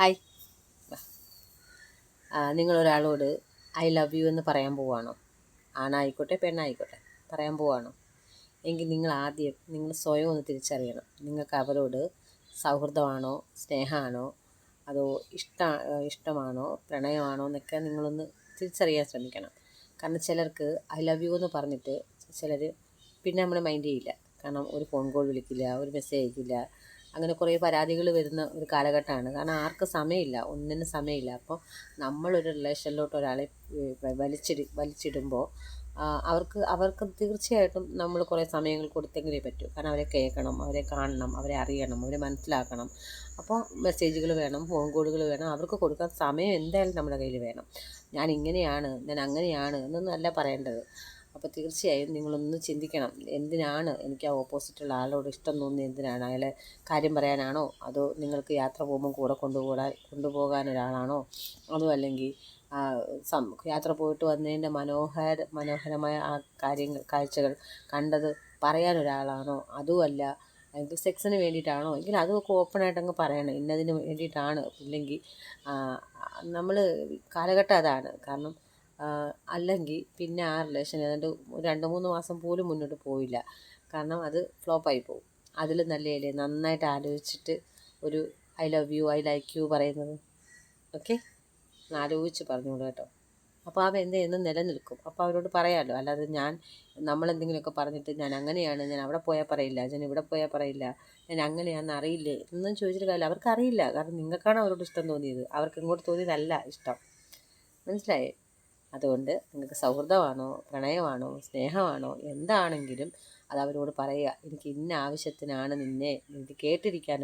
Hi. നിങ്ങളൊരാളോട് I love you എന്ന് പറയാൻ പോവാണോ? ആണായിക്കോട്ടെ പെണ്ണായിക്കോട്ടെ പറയാൻ പോവാണോ? എങ്കിൽ നിങ്ങൾ ആദ്യം നിങ്ങൾ സ്വയം ഒന്ന് തിരിച്ചറിയണം. നിങ്ങൾക്ക് അവരോട് സൗഹൃദമാണോ സ്നേഹമാണോ അതോ ഇഷ്ട ഇഷ്ടമാണോ പ്രണയമാണോ എന്നൊക്കെ നിങ്ങളൊന്ന് തിരിച്ചറിയാൻ ശ്രമിക്കണം. കാരണം ചിലർക്ക് ഐ ലവ് യു എന്ന് പറഞ്ഞിട്ട് ചിലർ പിന്നെ നമ്മൾ മൈൻഡ് ചെയ്യില്ല. കാരണം ഒരു ഫോൺ കോൾ വിളിക്കില്ല ഒരു മെസ്സേജ് അയക്കില്ല അങ്ങനെ കുറേ പരാതികൾ വരുന്ന ഒരു കാലഘട്ടമാണ്. കാരണം ആർക്ക് സമയമില്ല ഒന്നിനും സമയമില്ല. അപ്പോൾ നമ്മളൊരു റിലേഷനിലോട്ട് ഒരാളെ വലിച്ചിടി വലിച്ചിടുമ്പോൾ അവർക്ക് അവർക്ക് തീർച്ചയായിട്ടും നമ്മൾ കുറേ സമയങ്ങൾ കൊടുത്തെങ്കിലേ പറ്റൂ. കാരണം അവരെ കേൾക്കണം അവരെ കാണണം അവരെ അറിയണം അവരെ മനസ്സിലാക്കണം. അപ്പോൾ മെസ്സേജുകൾ വേണം ഫോൺ കോളുകൾ വേണം. അവർക്ക് കൊടുക്കാൻ സമയം എന്തായാലും നമ്മുടെ കയ്യിൽ വേണം. ഞാൻ ഇങ്ങനെയാണ് ഞാൻ അങ്ങനെയാണ് എന്നൊന്നും അല്ല പറയേണ്ടത്. അപ്പോൾ തീർച്ചയായും നിങ്ങളൊന്ന് ചിന്തിക്കണം. എന്തിനാണ് എനിക്ക് ആ ഓപ്പോസിറ്റുള്ള ആളോട് ഇഷ്ടം തോന്നുന്നത് എന്തിനാണ് അയാളെ കാര്യം പറയാനാണോ? അതോ നിങ്ങൾക്ക് യാത്ര പോകുമ്പോൾ കൂടെ കൊണ്ടുപോകാൻ കൊണ്ടുപോകാൻ ഒരാളാണോ? അതോ അല്ലെങ്കിൽ യാത്ര പോയിട്ട് വന്നതിന്റെ മനോഹര മനോഹരമായ ആ കാര്യങ്ങൾ കാഴ്ചകൾ കണ്ടത് പറയാൻ ഒരാളാണോ? അതുമല്ല അല്ലെങ്കിൽ സെക്സിന് വേണ്ടിയിട്ടാണോ? എങ്കിൽ അതൊക്കെ ഓപ്പണായിട്ട് അങ്ങ് പറയണം. ഇന്നതിന് വേണ്ടിയിട്ടാണ്. ഇല്ലെങ്കിൽ നമ്മൾ കാലഘട്ടം അതാണ്. കാരണം അല്ലെങ്കിൽ പിന്നെ ആ റിലേഷൻ ഏതാണ്ട് രണ്ട് മൂന്ന് മാസം പോലും മുന്നോട്ട് പോയില്ല. കാരണം അത് ഫ്ലോപ്പായി പോകും അതിൽ നല്ലതല്ലേ നന്നായിട്ട് ആലോചിച്ചിട്ട് ഒരു I love you I like you പറയുന്നത്. ഓക്കെ ആലോചിച്ച് പറഞ്ഞോളൂ കേട്ടോ. അപ്പോൾ അവ എന്ത് എന്നും നിലനിൽക്കും. അപ്പോൾ അവരോട് പറയാമല്ലോ അല്ലാതെ ഞാൻ നമ്മളെന്തെങ്കിലുമൊക്കെ പറഞ്ഞിട്ട് ഞാൻ അങ്ങനെയാണ് ഞാൻ അവിടെ പോയാൽ പറയില്ല ഞാൻ ഇവിടെ പോയാൽ പറയില്ല ഞാൻ അങ്ങനെയാണെന്ന് അറിയില്ലേ? എന്നും ചോദിച്ചിട്ട് കാര്യമില്ല. അവർക്കറിയില്ല. കാരണം നിങ്ങൾക്കാണ് അവരോട് ഇഷ്ടം തോന്നിയത്. അവർക്ക് ഇങ്ങോട്ട് തോന്നിയതല്ല ഇഷ്ടം. മനസ്സിലായേ? അതുകൊണ്ട് നിങ്ങൾക്ക് സൗഹൃദമാണോ പ്രണയമാണോ സ്നേഹമാണോ എന്താണെങ്കിലും അത് അവരോട് പറയുക. എനിക്ക് ഇന്ന ആവശ്യത്തിനാണ് നിന്നെ എനിക്ക് കേട്ടിരിക്കാൻ